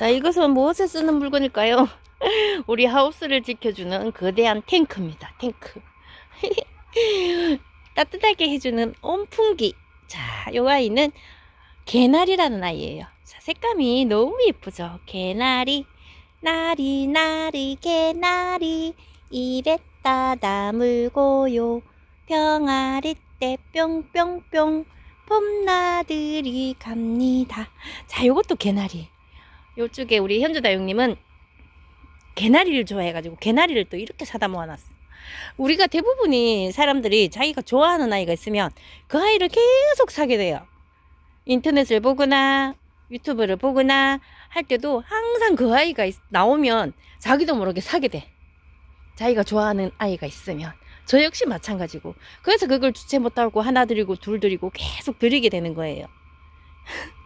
자, 이것은 무엇에 쓰는 물건일까요? 우리 하우스를 지켜주는 거대한 탱크입니다. 탱크. 따뜻하게 해주는 온풍기. 자, 요 아이는 개나리라는 아이예요. 자, 색감이 너무 예쁘죠? 개나리, 나리, 나리, 개나리, 이랬다 다물고요. 병아리 때 뿅뿅뿅, 봄나들이 갑니다. 자, 요것도 개나리. 요쪽에 우리 현주다용님은 개나리를 좋아해가지고 개나리를 또 이렇게 사다 모아놨어. 우리가 대부분이 사람들이 자기가 좋아하는 아이가 있으면 그 아이를 계속 사게 돼요. 인터넷을 보거나 유튜브를 보거나 할 때도 항상 그 아이가 있- 나오면 자기도 모르게 사게 돼. 자기가 좋아하는 아이가 있으면. 저 역시 마찬가지고. 그래서 그걸 주체 못하고 하나 드리고 둘 드리고 계속 드리게 되는 거예요.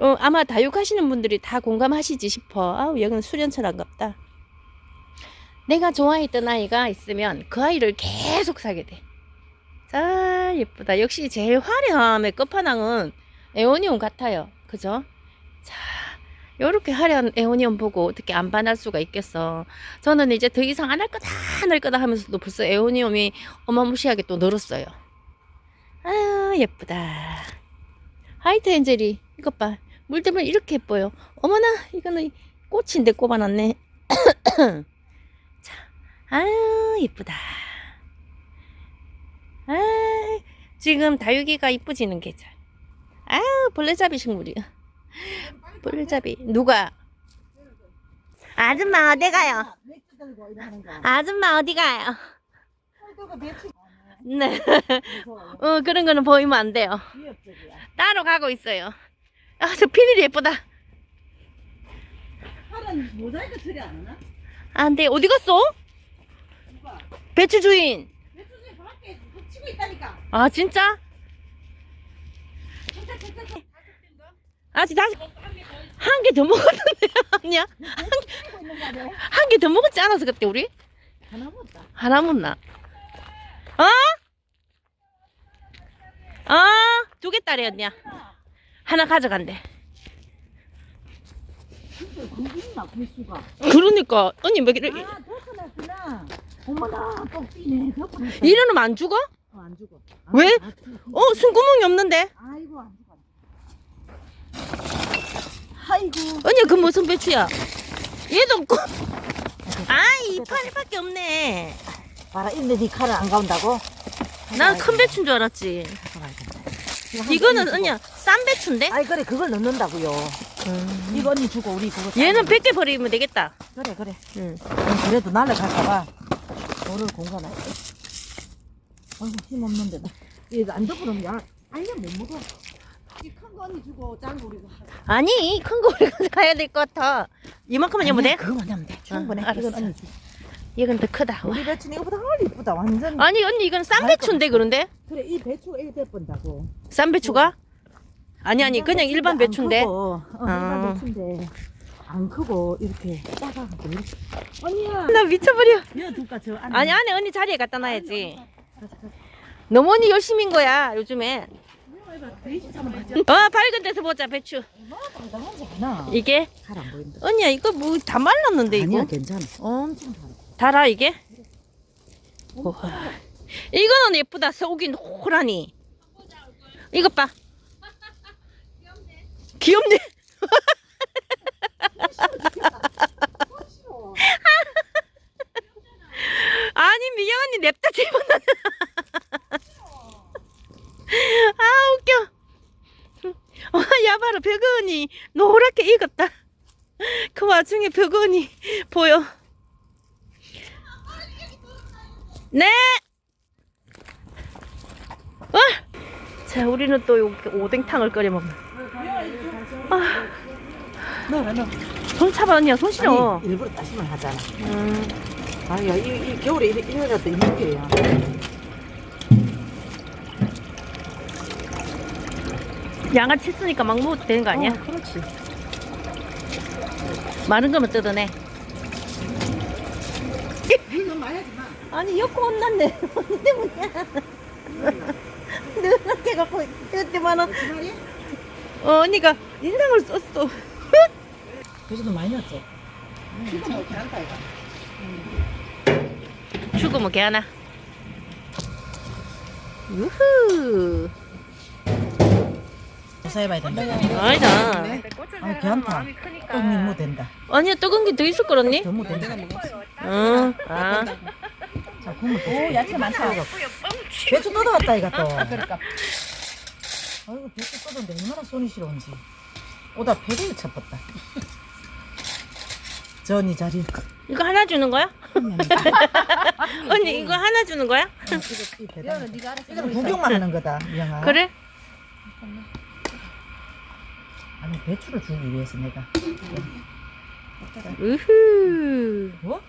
어, 아마 다육하시는 분들이 다 공감하시지 싶어. 아우, 여기는 수련처럼갑다. 내가 좋아했던 아이가 있으면 그 아이를 계속 사게 돼. 자, 예쁘다. 역시 제일 화려함의 끝판왕은 에오니온 같아요. 그죠? 자, 요렇게 화려한 에오니온 보고 어떻게 안 반할 수가 있겠어. 저는 이제 더 이상 안 할 거다, 안 할 거다 하면서도 벌써 에오니움이 어마무시하게 또 늘었어요. 아, 예쁘다. 하이트 엔젤이, 이것 봐. 물 때문에 이렇게 예뻐요. 어머나, 이거는 꽃인데 꼽아놨네. 자, 아유, 예쁘다. 아, 지금 다육이가 이쁘지는 계절. 아유, 벌레잡이 식물이야. 벌레잡이. 누가? 아줌마 어디 가요? 아줌마 어디 가요? 네. 어, 그런 거는 보이면 안 돼요. 따로 가고 있어요. 아, 저 피늘이 예쁘다. 팔은 모자이크 처리 안 하나? 안 돼. 어디 갔어? 누가? 배추 주인. 맥주지 밖에 훔치고 있다니까. 아, 진짜? 진짜. 아직 다시 한 개 더 먹었는데 아니야? 있는 거 아니야? 한 개 더 먹었지 않았어 그때 우리? 하나 못다. 하나 먹나? 어? 어? 두 개 딸이었냐? 하나 가져간대. 진짜 굶긴나 굶수가. 그러니까 언니 왜 이래? 아 덮어놨구나. 어머나. 덮어놨다. 이러면 안 죽어? 어, 안 죽어. 안 왜? 죽어. 아, 죽어. 어 숨구멍이 없는데? 아이고 안 죽어. 아이고. 언니 그 무슨 배추야? 얘도 없고. 아이 이파리밖에 없네. 봐라 인데 네 칼을 안 가온다고? 난 큰 배추인 줄 알았지. 이거는 언니야 싼 배추인데? 아이 그래 그걸 넣는다고요. 이거 언니 주고 우리 그거. 얘는 싸- 100개 버리면 되겠다. 그래 그래. 응. 응, 그래도 날라갈까봐 돌을 공간할게. 아이고 힘 없는데 나. 이거 안 덮으면 야 알면 못 먹어. 이 큰 거 언니 주고 작은 거 우리 거. 아니 큰 거 우리가 가야 될 것 같아. 이만큼만 여면 돼? 그거만 하면 돼. 충분해. 응, 알았어. 이건 언니 주. 이건 더 크다. 와. 우리 배추는 이거보다 훨 이쁘다. 완전. 아니 언니 이건 싼 배추인데 그런데? 그래 이 배추가 이렇게 예쁜다고. 싼 배추가? 아니 아니 그냥 일반 배추인데. 어, 아. 일반 배추인데 안 크고 이렇게 작아가지고 이렇게. 언니야. 나 미쳐버려. 이거 둘까 저 안에. 아니 안에 언니 자리에 갖다 놔야지. 너무 언니 열심인 거야 요즘에. 어 밝은 데서 보자 배추. 당당하지 않아. 이게 잘 안 보인다. 언니야 이거 뭐 다 말랐는데 아니야 이거. 괜찮아. 엄청 잘. 달아 이게? 우와. 이거는 예쁘다 속이 노란이. 이것 봐. 귀엽네. 아니 미영 언니 냅다 집어넣어. 아 웃겨. 와 야바라 벽언이 노랗게 익었다. 그 와중에 벽언이 보여. 네. 와. 자 우리는 또 이렇게 오뎅탕을 끓여 먹는. 아, 넣어 넣어. 손 차봐 언니야 손 싫어. 아니, 일부러 다시만 하잖아. 음. 아야 이, 이 겨울에 이래 이래가 또 있는 게야. 양아치 쓰니까 막 먹어도 되는 거 아니야? 어, 그렇지. 마른 거면 뜯어내. 이거 마야지 마. 아니 옆고 혼났네. 언니 때문이야. 누렇게 갖고 이때만은 그 말이야? 어, 언니가 인상을 썼어. 배추도 많이 뭐 이거. 죽으면 개 하나. 우후. 조사해봐야 된다. 아니다. 아, 괜찮다. 떡니 뭐 된다. 아니야, 뜨거운 게 더 있을 거랬니? 너무 된다. 내가 먹었어. 응. 아. 자, 국물 또. 오 야채 많다. 배추 뜯어왔다, 이거 또. 그러니까. 아이고, 배추 뜯었는데 얼마나 손이 시려운지. 오다 패를 쳐봤다. 전이 자리. 이거 하나 주는 거야? 언니, 이거 하나 주는 거야? 이 배달. 이거는 네가 알아서. 이건 구경만 하는 거다, 미영아. 그래? 아니, 배추를 주기 위해서 내가. 우후. 어?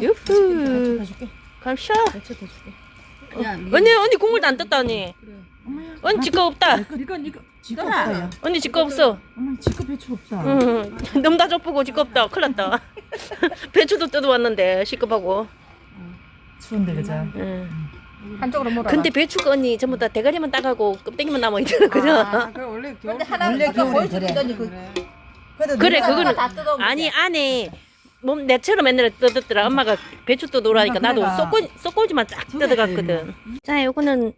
유후. 줄게. 더 줄게. 야, 언니, 언니 국물도 안 떴다, 언니. 언니 지거 없다. 이건 이거 지가 없다, 야. 언니 지거 없어. 어머, 지가 배추 없다. 응. 너무 다 좁고 지거 없다. 큰일 났다. 배추도 뜯어왔는데, 시급하고. 추운데, 그죠? 응. 한쪽으로 몰아. 근데 배추가 언니 전부 다 대가리만 따가고 껍데기만 남아있더라, 그죠? 아, 그 원래 겨울. 근데 하나 원래 겨울에 보여주더니 그 그래도 그래, 그거는- 다 뜯어오면 아니, 안에. 몸 내처럼 맨날 뜯었더라. 엄마가 배추 뜯어오라니까 나도 그래가. 쏙꼬, 쏙꼬지만 쫙 뜯어갔거든. 자, 요거는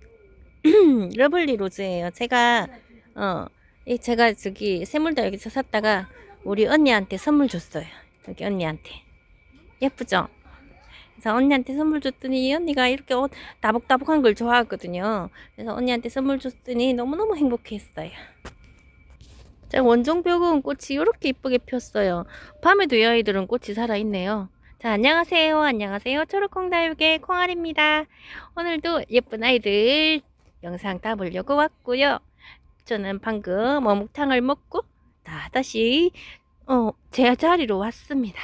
러블리 로즈예요. 제가 어, 이 제가 저기 세물다 여기서 샀다가 우리 언니한테 선물 줬어요. 여기 언니한테 예쁘죠? 그래서 언니한테 선물 줬더니 이 언니가 이렇게 옷 다복다복한 걸 좋아하거든요. 그래서 언니한테 선물 줬더니 너무너무 행복했어요. 자, 원종벽은 꽃이 이렇게 이쁘게 폈어요. 밤에도 이 아이들은 꽃이 살아있네요. 자, 안녕하세요. 안녕하세요. 초록콩다육의 콩알입니다. 오늘도 예쁜 아이들 영상 담으려고 왔고요. 저는 방금 어묵탕을 먹고 다 다시 어, 제 자리로 왔습니다.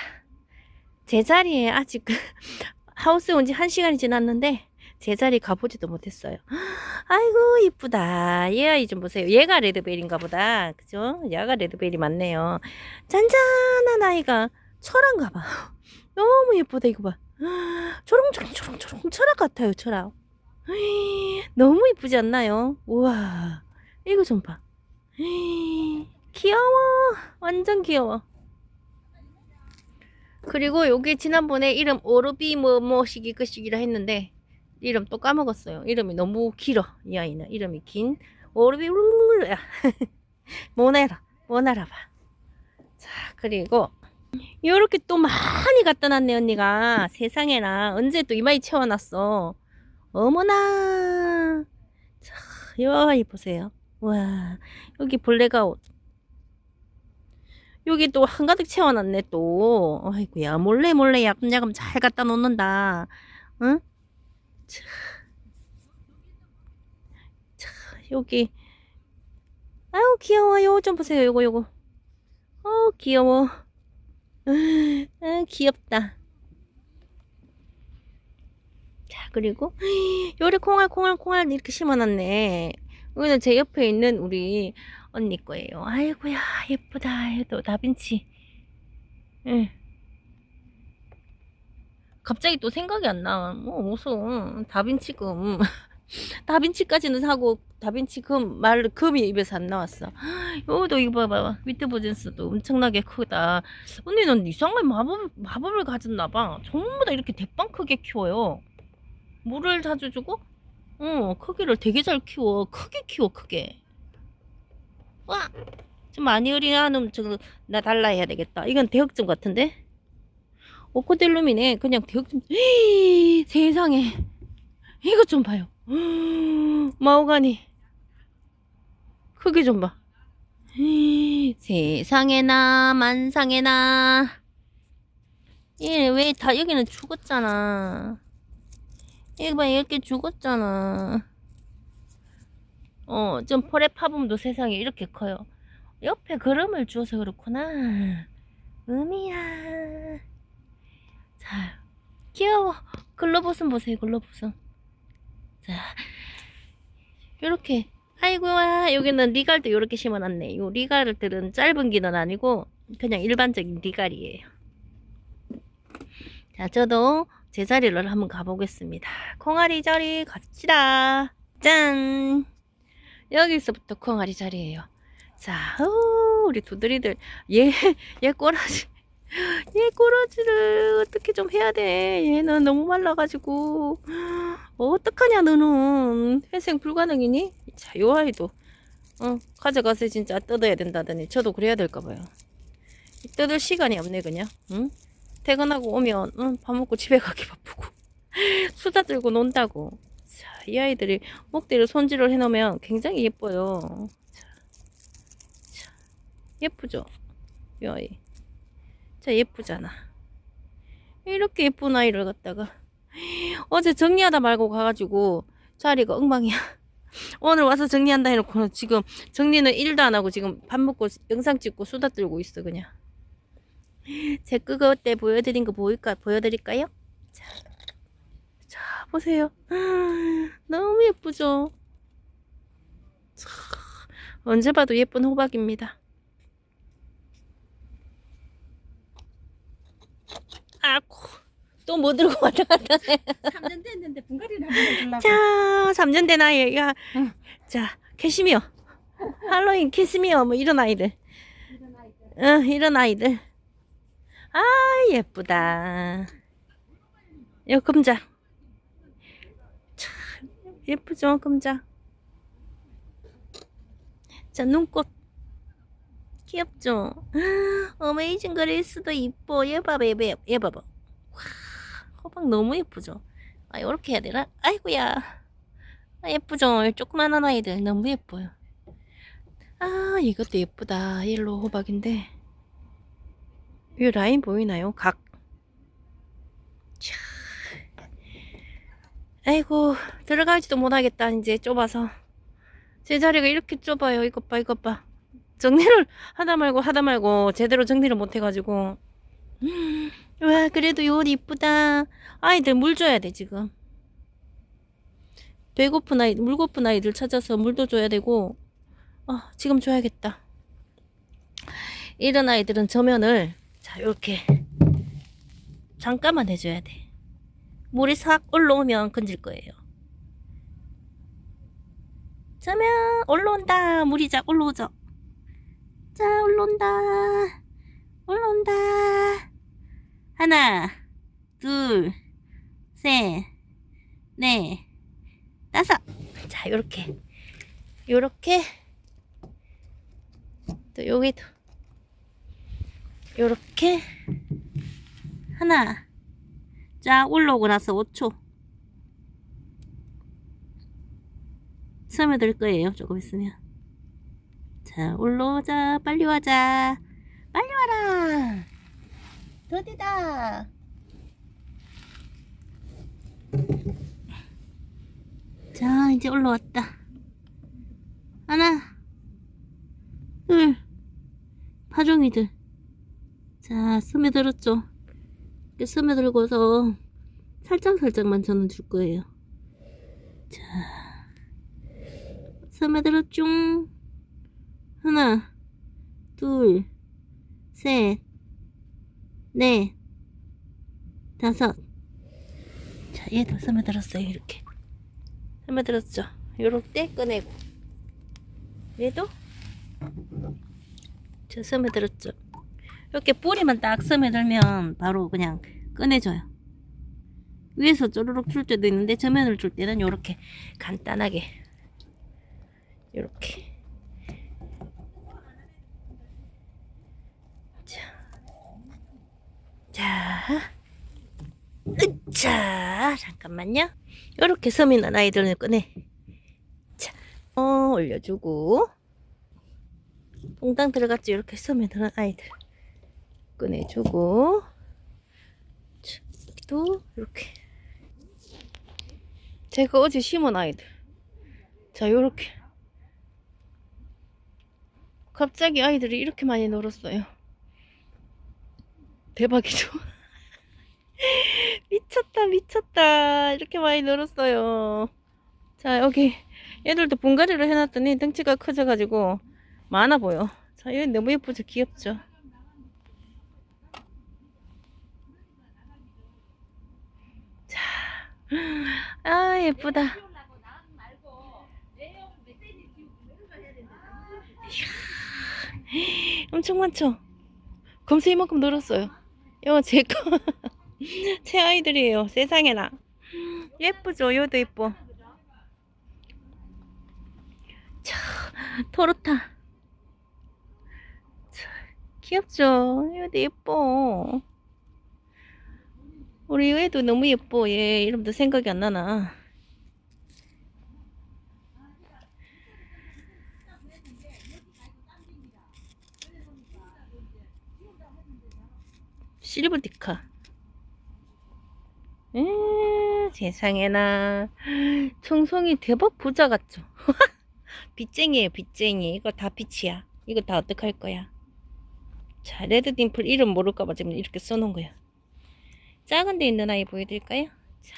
제 자리에 아직 하우스에 온 지 한 시간이 지났는데 제 자리 가보지도 못했어요. 아이고 이쁘다. 얘 아이 좀 보세요. 얘가 레드벨인가 보다. 그죠? 얘가 레드벨이 맞네요. 잔잔한 아이가 철한가 봐. 너무 예쁘다 이거 봐. 초롱초롱 초롱초롱 철학 같아요 철학. 너무 이쁘지 않나요? 우와 이거 좀 봐. 귀여워 완전 귀여워. 그리고 여기 지난번에 이름 오르비 뭐 뭐시기 그시기라 했는데 이름 또 까먹었어요. 이름이 너무 길어 이 아이는. 이름이 긴. 오르비 울르야. 뭐나라 뭐나라 봐. 자 그리고 요렇게 또 많이 갖다 놨네 언니가. 세상에나. 언제 또 이마에 채워놨어? 어머나. 자 여기 보세요. 와 여기 블랙아웃 여기 또 한가득 채워놨네 또. 아이고야 몰래 몰래 야금야금 잘 갖다 놓는다. 응? 자, 자 여기 아유 귀여워 요거 좀 보세요 요거 요거 어 귀여워 아, 귀엽다. 자, 그리고 요리 콩알 콩알 콩알 이렇게 심어놨네. 여기는 제 옆에 있는 우리 언니 거예요. 아이고야 예쁘다. 얘도 다빈치. 응. 갑자기 또 생각이 안 나. 뭐 무슨 다빈치금. 다빈치까지는 사고 다빈치 금 말 금이 입에서 안 나왔어. 요도 이거 봐봐 밑에 버전스도 엄청나게 크다. 언니는 이상한 마법 마법을 가졌나 봐. 전부 다 이렇게 대빵 크게 키워요. 물을 자주 주고, 어 크기를 되게 잘 키워. 크게 키워 크게. 와, 좀 많이 어린아는 저나 달라 해야 되겠다. 이건 대역점 같은데? 오코델룸이네. 그냥 대역점. 헤이, 세상에. 이거 좀 봐요. 마오가니. 크기 좀 봐. 헤이, 세상에나 만상에나. 얘왜 다 여기는 죽었잖아. 이거 봐 이렇게 죽었잖아. 어, 좀 펄의 파범도 세상에 이렇게 커요. 옆에 그름을 주어서 그렇구나. 음이야. 자, 귀여워. 글로보슨 보세요, 글로보슨. 자, 요렇게. 아이고야, 여기는 리갈도 요렇게 심어놨네. 요 리갈들은 짧은 기는 아니고, 그냥 일반적인 리갈이에요. 자, 저도 제 자리를 한번 가보겠습니다. 콩아리 자리 갑시다. 짠! 여기서부터 콩아리 자리예요. 자, 오, 우리 두드리들 얘 얘 꼬라지 얘 꼬라지를 어떻게 좀 해야 돼? 얘는 너무 말라가지고. 어떡하냐 너는? 회생 불가능이니? 자 요 아이도. 어 가져가서 진짜 뜯어야 된다더니 저도 그래야 될까 봐요. 뜯을 시간이 없네 그냥. 응? 퇴근하고 오면 응, 밥 먹고 집에 가기 바쁘고. 수다 들고 논다고. 자, 이 아이들이 목대를 손질을 해놓으면 굉장히 예뻐요. 자, 자, 예쁘죠? 이 아이 진짜 예쁘잖아. 이렇게 예쁜 아이를 갖다가 어제 정리하다 말고 가가지고 자리가 엉망이야. 오늘 와서 정리한다 해놓고 지금 정리는 일도 안 하고 지금 밥 먹고 영상 찍고 수다 떨고 있어 그냥. 제 그거 때 보여드린 거 보일까 보여드릴까요? 자, 자 보세요. 너무 예쁘죠? 참, 언제 봐도 예쁜 호박입니다 아고 또뭐 들고 왔다 갔다 해 3년 됐는데 분갈이를 한번 해주려고. 자, 3년 된 아이가, 응. 자, 캐시미어. 할로윈 캐시미어, 뭐, 이런 아이들. 응, 이런 아이들. 아, 예쁘다. 요, 금자. 참, 예쁘죠, 금자. 자, 눈꽃. 귀엽죠? 어메이징 그레이스도 이뻐. 얘 봐봐, 얘 봐봐. 얘 봐봐. 와, 호박 너무 예쁘죠? 아, 요렇게 해야 되나? 아이고야. 아, 예쁘죠? 조그만한 아이들 너무 예뻐요. 아, 이것도 예쁘다. 옐로우 호박인데. 이 라인 보이나요? 각. 차. 아이고, 들어가지도 못하겠다. 이제 좁아서. 제 자리가 이렇게 좁아요. 이것 봐, 이것 봐. 정리를 하다 말고 하다 말고 제대로 정리를 못 해가지고. 음, 와, 그래도 이 옷 이쁘다. 아이들 물 줘야 돼, 지금. 배고픈 아이, 물고픈 아이들 찾아서 물도 줘야 되고, 어, 지금 줘야겠다. 이런 아이들은 저면을, 자, 요렇게, 잠깐만 해줘야 돼. 물이 싹 올라오면 건질 거예요. 저면, 올라온다. 물이 쫙 올라오죠. 자, 올라온다. 올라온다. 하나, 둘, 셋, 넷, 다섯. 자, 요렇게. 요렇게. 또 여기도. 요렇게. 하나. 자, 올라오고 나서 5초. 스며들 거예요, 조금 있으면. 자, 올라오자. 빨리 와자. 빨리 와라. 드디다. 자, 이제 올라왔다. 하나, 둘, 파종이들. 자, 스며들었죠? 스며들고서 살짝살짝만 저는 줄 거예요. 자, 스며들었죠? 하나, 둘, 셋, 넷, 다섯. 자, 얘도 스며들었어요, 이렇게. 스며들었죠? 요럴 때 꺼내고. 얘도 저 스며들었죠? 이렇게 뿌리만 딱 스며들면 바로 그냥 꺼내줘요. 위에서 쪼르륵 줄 때도 있는데 저면을 줄 때는 요렇게 간단하게 요렇게 자, 자, 으차, 잠깐만요. 요렇게 서민한 아이들을 꺼내. 자, 어, 올려주고. 퐁당 들어갔지? 이렇게 서민한 아이들. 꺼내주고. 자, 또, 이렇게. 제가 어제 심은 아이들. 자, 요렇게. 갑자기 아이들이 이렇게 많이 늘었어요. 대박이죠? 미쳤다, 미쳤다. 이렇게 많이 늘었어요. 자, 여기 얘들도 분갈이를 해놨더니 덩치가 커져가지고 많아 보여. 자, 얘 너무 예쁘죠? 귀엽죠? 자, 아, 예쁘다. 이야, 엄청 많죠? 검새 이만큼 늘었어요. 이거 제 거. 제 아이들이에요. 세상에나. 예쁘죠? 이것도 예뻐. 차, 토르타. 차, 귀엽죠? 이것도 예뻐. 우리 애도 너무 예뻐. 얘 이름도 생각이 안 나나. 실버 디카. 에 세상에나. 청송이 대박 부자 같죠? 빚쟁이에요, 빚쟁이. 이거 다 빚이야. 이거 다 어떡할 거야? 자, 레드 딤플 이름 모를까봐 지금 이렇게 써놓은 거야. 작은 데 있는 아이 보여드릴까요? 자,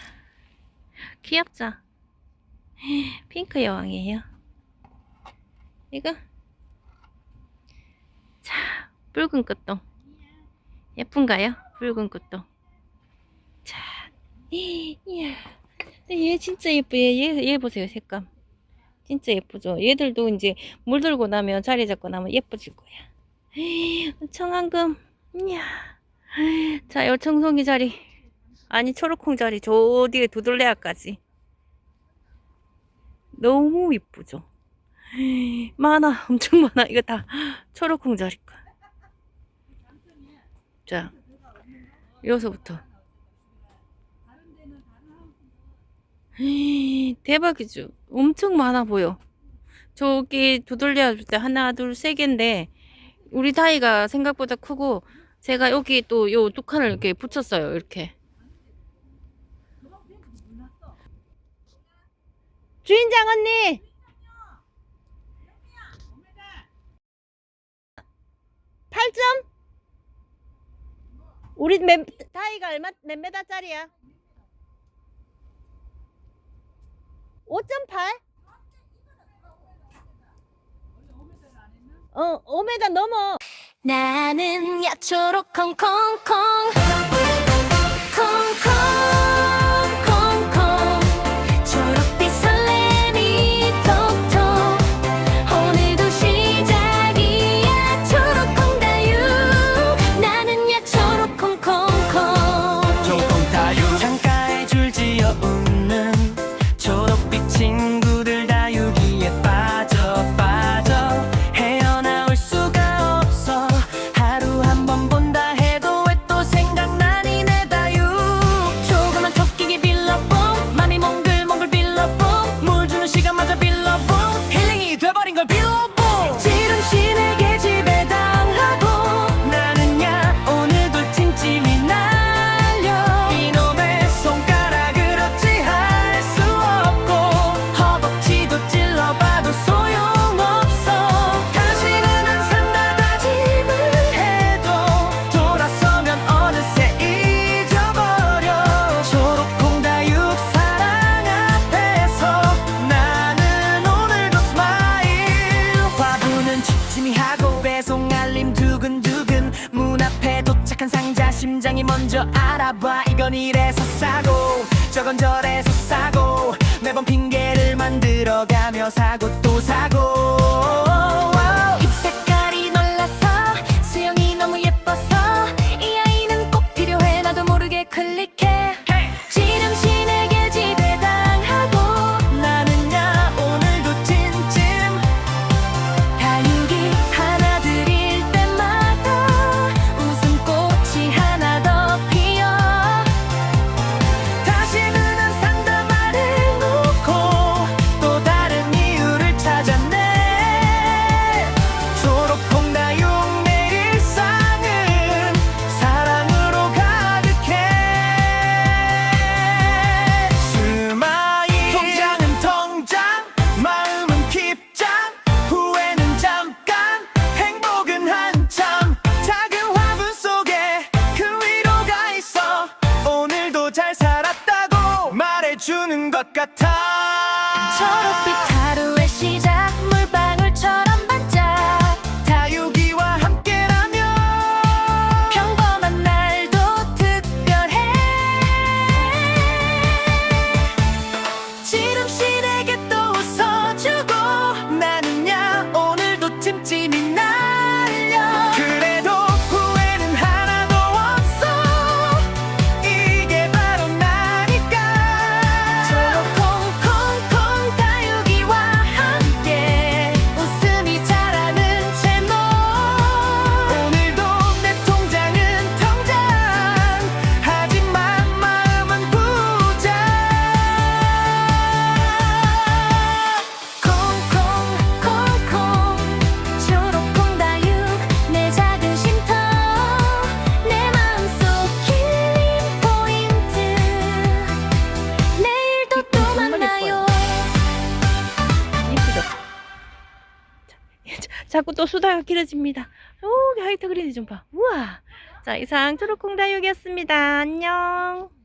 귀엽죠? 핑크 여왕이에요. 이거. 자, 붉은 꽃동. 예쁜가요? 붉은 꽃동. 자, 이야. 얘 진짜 예뻐. 얘, 얘, 얘 보세요, 색감. 진짜 예쁘죠? 얘들도 이제 물들고 나면 자리 잡고 나면 예뻐질 거야. 청황금. 이야. 자, 요 청송이 자리. 아니, 초록콩 자리. 저 뒤에 두들레아까지. 너무 이쁘죠? 많아. 엄청 많아. 이거 다 초록콩 자리 거. 자, 여기서부터. 대박이죠? 엄청 많아 보여. 저기 두들려 줄때 하나, 둘, 세 개인데, 우리 다이가 생각보다 크고, 제가 여기 또 요 두 칸을 이렇게 붙였어요. 이렇게. 주인장 언니! 팔점 우리 몇, 다이가 얼마, 몇 메다짜리야? 5.8? 어, 5m 넘어. 나는 야초록 콩콩콩 콩콩콩콩 건 저래서 싸고 매번 핑계를 만들어가며 사고 또 것 같아. 초록빛 수다가 길어집니다. 여기 하이트 그린이 좀 봐. 우와. 자, 이상 초록콩 다육이었습니다. 안녕.